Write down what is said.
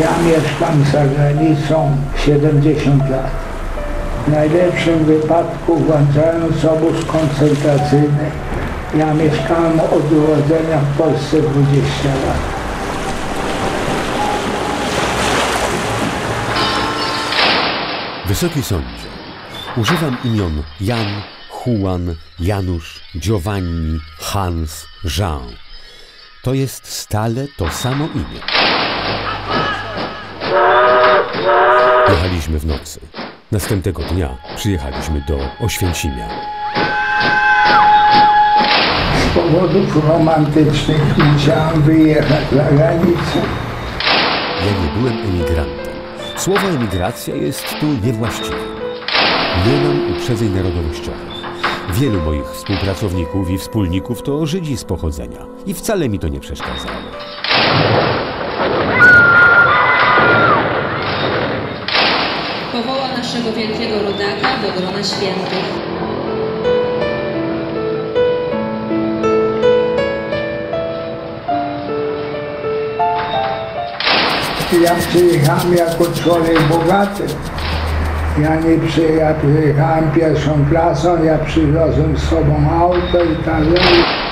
Ja mieszkam za granicą 70 lat. W najlepszym wypadku włączając obóz koncentracyjny, ja mieszkałem od urodzenia w Polsce 20 lat. Wysoki sądzie, używam imion Jan, Juan, Janusz, Giovanni, Hans, Jean. To jest stale to samo imię. Jechaliśmy w nocy. Następnego dnia przyjechaliśmy do Oświęcimia. Z powodów romantycznych musiałem wyjechać za granicę. Ja nie byłem emigrantem. Słowo emigracja jest tu niewłaściwe. Nie mam uprzedzeń narodowościowych. Wielu moich współpracowników i wspólników to Żydzi z pochodzenia i wcale mi to nie przeszkadzało. Powoła naszego wielkiego rodaka do grona świętych. Ja przyjechałem jako człowiek bogaty. Ja nie przyjechałem, pierwszą klasą, ja przywiozłem z sobą auto i tak dalej.